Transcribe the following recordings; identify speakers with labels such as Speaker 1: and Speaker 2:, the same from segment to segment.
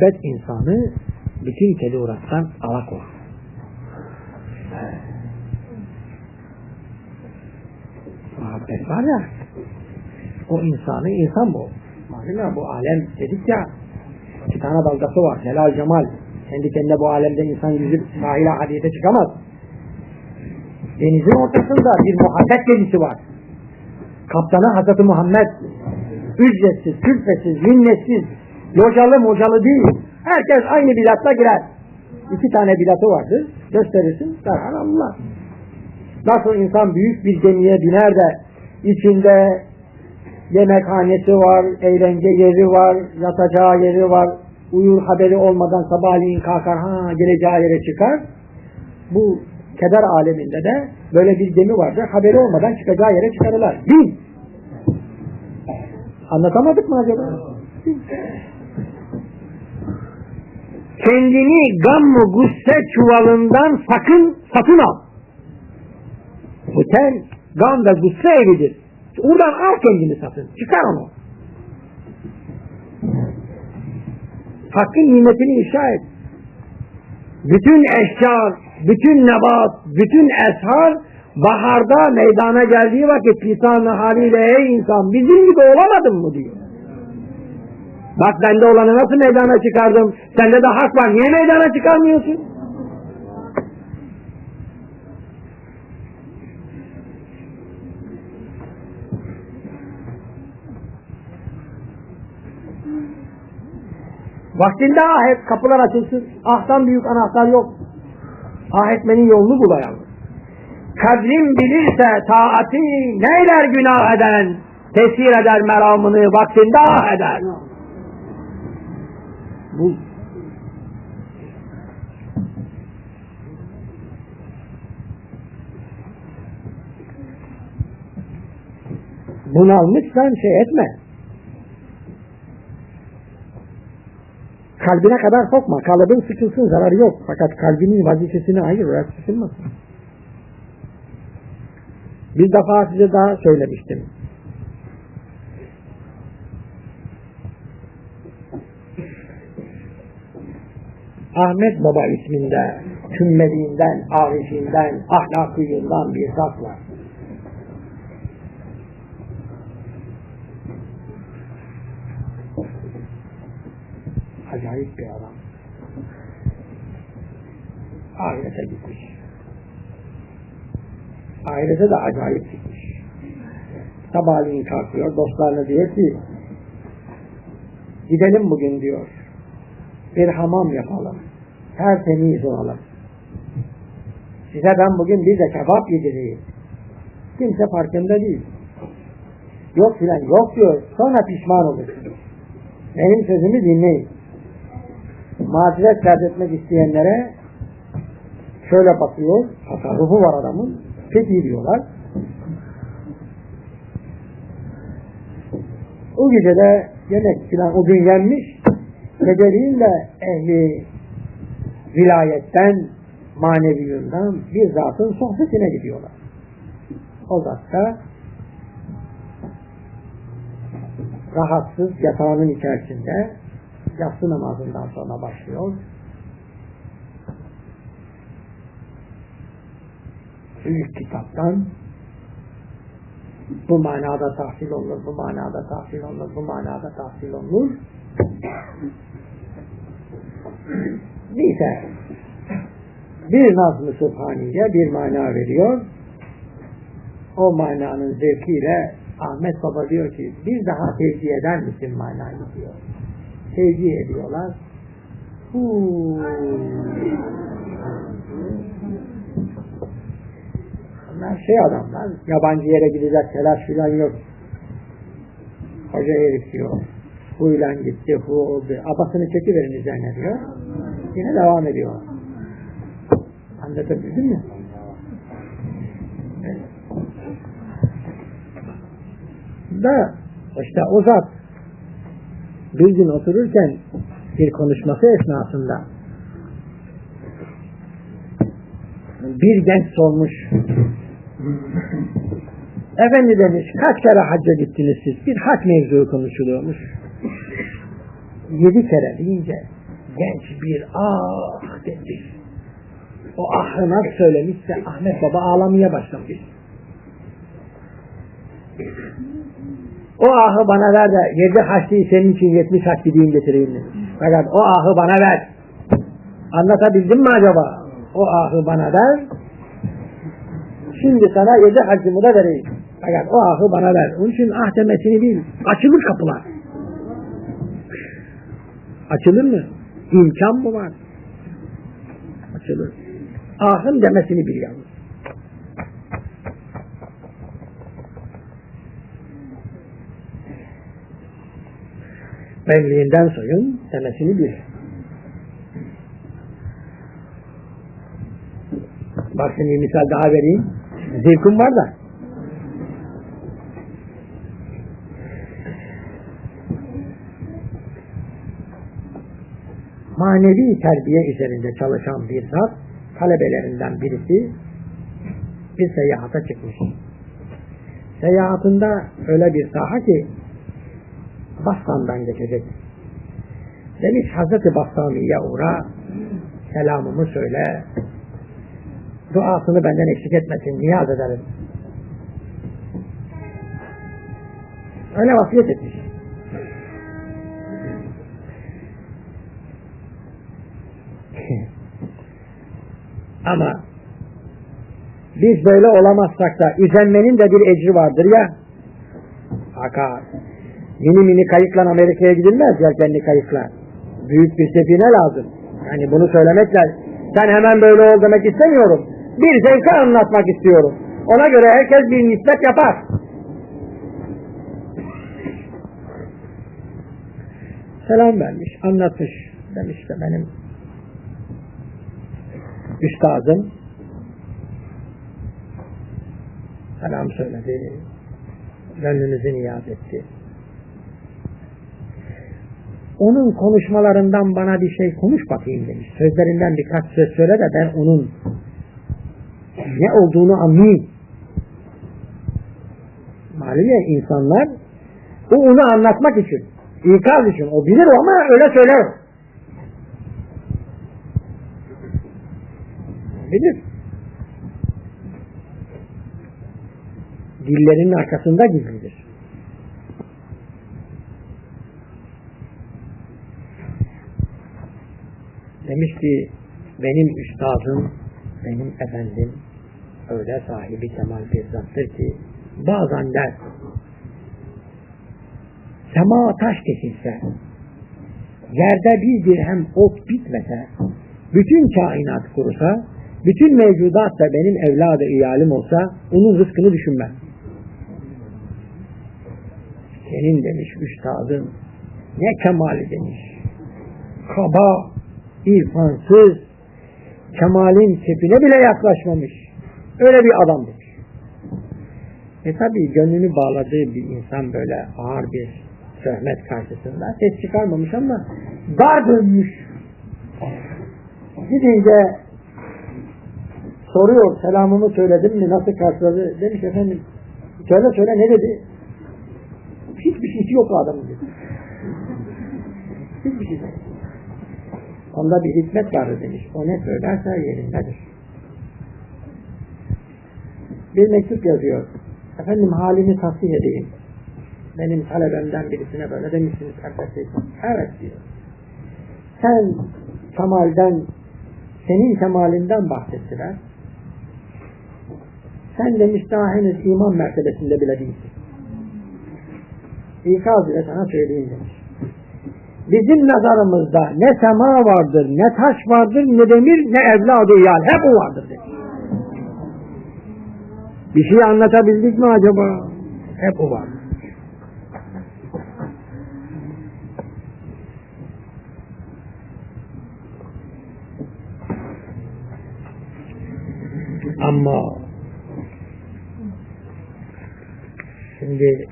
Speaker 1: Muhabbet insanı bütün kedi uğraştan alakor. Muhabbet var ya o insanı insan bu. Ya bu alem dedik ya iki tane dalgası var. Celal Cemal. Kendi kendine bu alemde insan yüzü sahile hadiyete çıkamaz. Denizin ortasında bir muhabbet gemisi var. Kaptanı Hazreti Muhammed ücretsiz, külfesiz, minnetsiz, localı mocalı değil. Herkes aynı bilatta girer. İki tane bilatı vardır. Gösterirsin, Allah. Nasıl insan büyük bir gemiye biner de içinde yemekhanesi var, eğlence yeri var, yatacağı yeri var, uyur haberi olmadan sabahleyin kalkar, ha geleceği yere çıkar. Bu keder aleminde de böyle bir gemi vardır, haberi olmadan çıkacağı yere çıkarırlar. Bin! Anlatamadık mı acaba? Kendini gam gusse çuvalından sakın satın al. Ten gam ve gusse evidir. Oradan al kendini satın. Çıkar onu. Hakkın nimetini inşa et. Bütün eşyar, bütün nebat, bütün eshar baharda meydana geldiği vakit lisan haliyle ey insan bizim gibi olamadın mı diyor. Bak bende olanı nasıl meydana çıkardım. Sende de hak var. Niye meydana çıkarmıyorsun? Vaktinde ah et, kapılar açılsın. Ahtan büyük anahtar yok. Ah etmenin yolunu bulayalım. Kadrim bilirse taati neyler günah eden, tesir eder meramını vaktinde ah eder. Bu bunalmışsan şey etme. Kalbine kadar sokma. Kalıbın sıkılsın zararı yok. Fakat kalbinin vazifesini ayır. Oraya sıkılmasın. Bir defa size daha söylemiştim. Ahmet Baba isminde kümmeliğinden, arifinden, ahlakıyından bir zat var. Acayip bir adam. Ahirete gitmiş. Ahirete de acayip gitmiş. Sabahleyin kalkıyor, dostlarına diyor ki gidelim bugün diyor. Bir hamam yapalım. Tertemiz olalım. Size ben bugün bir de kebap yedireyim. Kimse farkında değil. Yok filan yok diyor. Sonra pişman olursunuz. Benim sözümü dinleyin. Mazeret dert etmek isteyenlere şöyle bakıyor. Tasarrufu var adamın. Peki diyorlar. O gece de yemek filan o gün yenmiş. Kederiyle ehli vilayetten, maneviyundan bir zatın sohbetine gidiyorlar. O zat da rahatsız yatağının içerisinde yatsı namazından sonra başlıyor. Büyük kitaptan bu manada tahsil olur, bu manada tahsil olur, bu manada tahsil olur. Neyse bir nazm-ı subhaniye bir mana veriyor. O mananın zevkiyle Ahmet Baba diyor ki bir daha tevzi eder misin manayı diyor. Tevzi ediyorlar. Huu. Bunlar şey adamlar, yabancı yere gidecek telaş filan yok. Hoca herif diyor. Huyla gitti, hu oldu. Abasını çekiverin üzerine diyor. Yine devam ediyor. Anlatabildim mi? Evet. Da işte o zat bir gün otururken bir konuşması esnasında bir genç sormuş efendi demiş kaç kere hacca gittiniz siz bir hac mevzuu konuşuluyormuş yedi kere deyince genç bir ah dedi. O ahı nasıl söylemişse Ahmet Baba ağlamaya başlamış. O ahı bana ver de yedi haçlıyı senin için yetmiş haç gideyim getireyim demiş. Fakat o ahı bana ver. Anlatabildim mi acaba? O ahı bana ver. Şimdi sana yedi hacımı da vereyim. Fakat o ahı bana ver. Onun için ah demesini bil. Açılır kapılar. Açılır mı? İmkan mı var? Açılır. Ahın demesini bil yalnız. Benliğinden soyun demesini bil. Bak şimdi bir misal daha vereyim. Zevkim var da. Manevi terbiye üzerinde çalışan bir zat, talebelerinden birisi bir seyahata çıkmış. Seyahatında öyle bir saha ki Bastan'dan geçecek. Demiş Hazreti Bastami'ye uğra, selamımı söyle, duasını benden eksik etmesin, niyaz ederim. Öyle vasiyet etmiş. Ama biz böyle olamazsak da üzenmenin de bir ecri vardır ya. Fakat mini mini kayıkla Amerika'ya gidilmez yelkenli kayıkla. Büyük bir sefine lazım. Yani bunu söylemekle sen hemen böyle ol demek istemiyorum. Bir zevki anlatmak istiyorum. Ona göre herkes bir nispet yapar. Selam vermiş, anlatmış. Demiş de benim üstadım selam söyledi. Gönlünüzü niyaz etti. Onun konuşmalarından bana bir şey konuş bakayım demiş. Sözlerinden birkaç söz söyle de ben onun ne olduğunu anlayayım. Malum ya insanlar o onu anlatmak için, ikaz için. O bilir ama öyle söyler. Bilir. Dillerinin arkasında gizlidir. Demiş ki benim üstadım, benim efendim öyle sahibi kemal bir zattır ki bazen der sema taş kesilse yerde bir dirhem ot bitmese bütün kainat kurusa bütün mevcudat da benim evladı iyalim olsa onun rızkını düşünmem. Senin demiş üstadın ne kemali demiş. Kaba, irfansız, kemalin tepine bile yaklaşmamış. Öyle bir adam demiş. E tabi gönlünü bağladığı bir insan böyle ağır bir söhmet karşısında ses çıkarmamış ama dar dönmüş. Gidince soruyor selamımı söyledim mi? Nasıl karşıladı? Demiş efendim söyle söyle ne dedi? Hiçbir şeysi yok adamın dedi. Hiçbir şey yok. Onda bir hikmet vardır demiş. O ne söylerse yerindedir. Bir mektup yazıyor. Efendim halini tasih edeyim. Benim talebemden birisine böyle demişsiniz arkadaşlar evet diyor. Sen kemalden senin kemalinden bahsettiler sen demiş daha henüz iman mertebesinde bile değilsin. İkaz ile sana söyleyeyim demiş. Bizim nazarımızda ne sema vardır, ne taş vardır, ne demir, ne evladı iyal. Hep o vardır demiş. Bir şey anlatabildik mi acaba? Hep o vardır. Ama Şimdi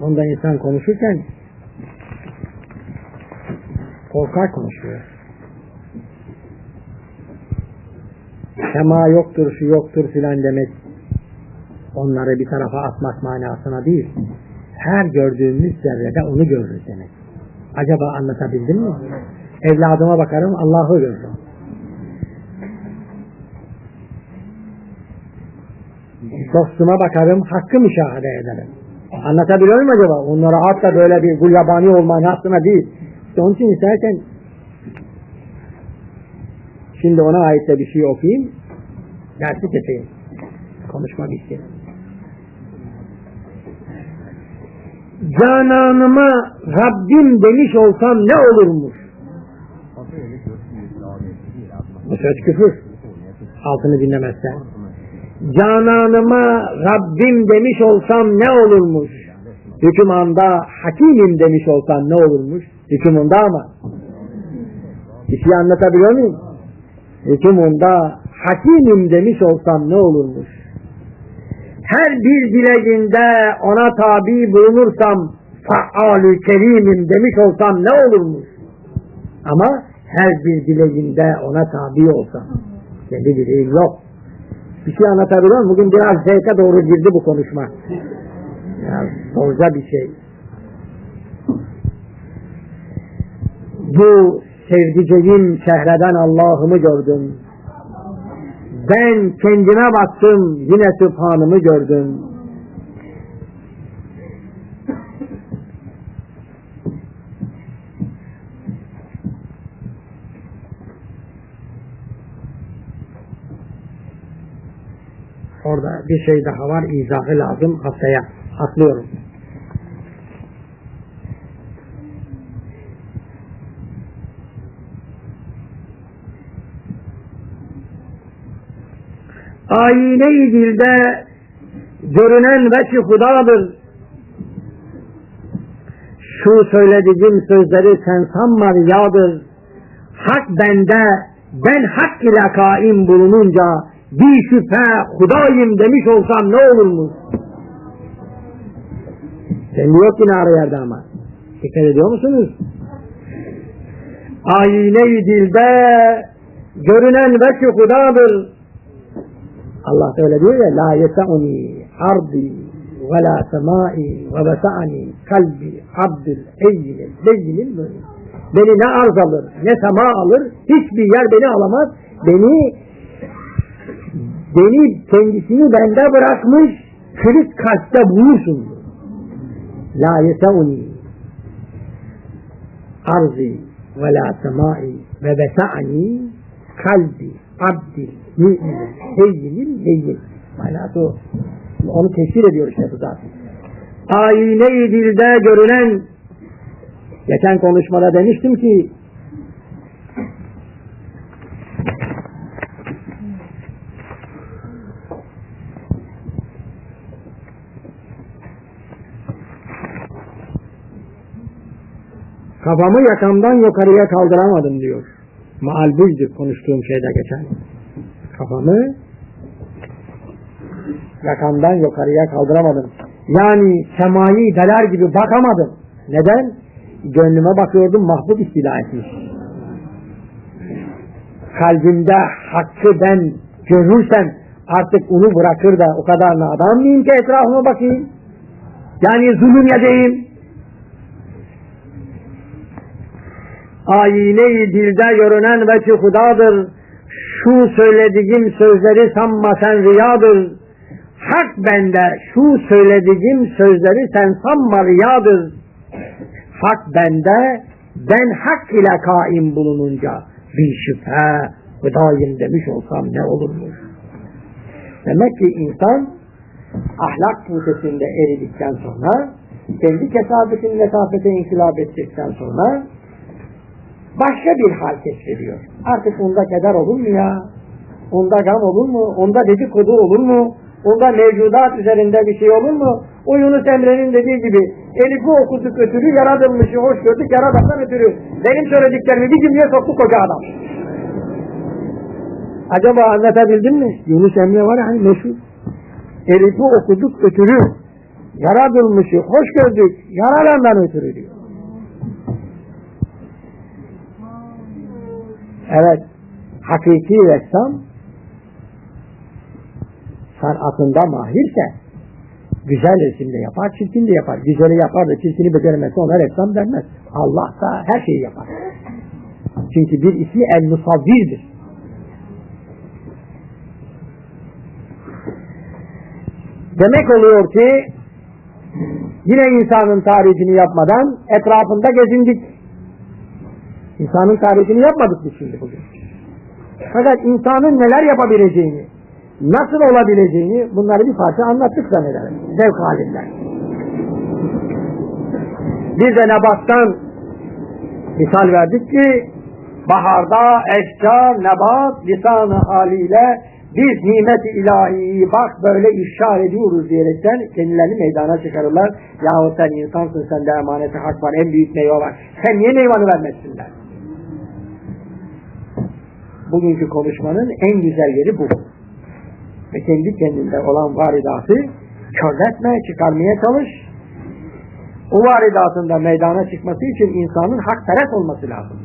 Speaker 1: onda insan konuşurken korkar konuşuyor. Sema yoktur, şu yoktur filan demek onları bir tarafa atmak manasına değil. Her gördüğümüz zerrede onu görürüz demek. Acaba anlatabildim mi? Evladıma bakarım Allah'ı görürüm. Dostuma bakarım hakkı müşahede ederim. Anlatabiliyor muyum acaba? Onlara hatta böyle bir gulyabani olmanın aslında değil. İşte onun için istersen şimdi ona ait de bir şey okuyayım. Dersi keseyim. Konuşmak istedim. Cananıma Rabbim demiş olsam ne olurmuş? Bu söz küfür. Altını dinlemezsen. Cananıma Rabbim demiş olsam ne olurmuş? Hükümanda hakimim demiş olsam ne olurmuş? Hükümunda ama. Bir şey anlatabiliyor muyum? Hükümunda hakimim demiş olsam ne olurmuş? Her bir dileğinde ona tabi bulunursam faalü kerimim demiş olsam ne olurmuş? Ama her bir dileğinde ona tabi olsam. Kendi dileğim yok. Bir şey anlatabiliyor muyum? Bugün biraz zevke doğru girdi bu konuşma. Ya zorca bir şey. Bu sevdiceğim şehreden Allah'ımı gördüm. Ben kendime baktım yine Sübhan'ımı gördüm. Orada bir şey daha var, izahı lazım haftaya. Atlıyorum. Ayine-i dilde görünen veçi hudadır. Şu söylediğim sözleri sen sanma riyadır. Hak bende, ben hak ile kaim bulununca bir şüphe hudayım demiş olsam ne olurmuş? Kendi yok yine ara yerde ama. Dikkat ediyor musunuz? Ayine-i dilde görünen veçi hudadır. Allah öyle diyor ya la yese'uni ardi ve la semai ve vesa'ani kalbi abdül eyyinil beyyinil mümin. Beni ne arz alır ne sema alır hiçbir yer beni alamaz. Beni beni kendisini bende bırakmış kırık kalpte bulursun. La yese'uni arzi ve la semai ve vesa'ani kalbi abdil mü'minin heyyinin heyyin. Manası. Onu teşhir ediyor işte bu zaten. Ayine-i dilde görünen geçen konuşmada demiştim ki kafamı yakamdan yukarıya kaldıramadım diyor. Maal buydu konuştuğum şeyde geçen. Kafamı yakamdan yukarıya kaldıramadım. Yani semayı deler gibi bakamadım. Neden? Gönlüme bakıyordum mahbub istila etmiş. Kalbimde hakkı ben görürsem artık onu bırakır da o kadar adam mıyım ki etrafıma bakayım? Yani zulüm yedeyim. Ayine-i dilde görünen veçi hudadır. Şu söylediğim sözleri sanma sen riyadır. Hak bende şu söylediğim sözleri sen sanma riyadır. Hak bende ben hak ile kaim bulununca bir şüphe hudayım demiş olsam ne olurmuş. Demek ki insan ahlak pusesinde eridikten sonra kendi kesafetin letafete inkılap ettikten sonra başka bir hal keşfediyor. Artık onda keder olur mu ya? Onda gam olur mu? Onda dedikodu olur mu? Onda mevcudat üzerinde bir şey olur mu? O Yunus Emre'nin dediği gibi Elif'i okuduk ötürü yaratılmışı hoş gördük yaradandan ötürü. Benim söylediklerimi bir cümleye soktu koca adam. Acaba anlatabildim mi? Yunus Emre var ya hani meşhur. Elif'i okuduk ötürü yaratılmışı hoş gördük yaradandan ötürü diyor. Evet, hakiki ressam sanatında mahirse güzel resim de yapar, çirkin de yapar. Güzeli yapar da çirkini beceremezse ona ressam denmez. Allah da her şeyi yapar. Çünkü bir ismi El Musavvir'dir. Demek oluyor ki yine insanın tarifini yapmadan etrafında gezindik. İnsanın tarifini yapmadık biz şimdi bugün. Fakat insanın neler yapabileceğini, nasıl olabileceğini bunları bir parça anlattık zannederim. Zevk halinden. Bir de nebattan misal verdik ki baharda eşya, nebat, lisan-ı haliyle biz nimet-i ilahiyi bak böyle işar ediyoruz diyerekten kendilerini meydana çıkarırlar. Yahu sen insansın sende emaneti hak var en büyük meyve var. Sen niye meyvanı vermezsinler? Bugünkü konuşmanın en güzel yeri bu. Ve kendi kendinde olan varidatı körletme, çıkarmaya çalış. O varidatında meydana çıkması için insanın hakperest olması lazım.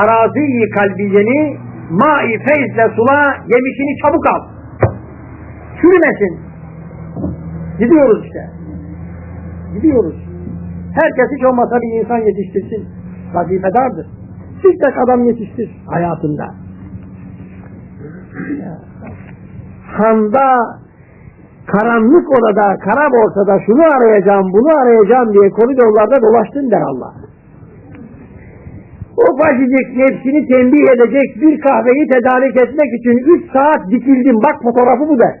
Speaker 1: Arazi-i kalbiyeni ma-i feyzle sula yemişini çabuk al. Çürümesin. Gidiyoruz işte. Gidiyoruz. Herkes hiç olmasa bir insan yetiştirsin. Vazifedardır. Bir tek adam yetiştir hayatında. Handa karanlık odada, kara borsada şunu arayacağım, bunu arayacağım diye koridorlarda dolaştın der Allah. O facicik nefsini tembih edecek bir kahveyi tedarik etmek için üç saat dikildim. Bak fotoğrafı bu der.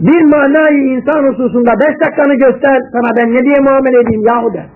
Speaker 1: Bir manayı insan hususunda beş dakikanı göster sana ben ne diye muamele edeyim yahu der.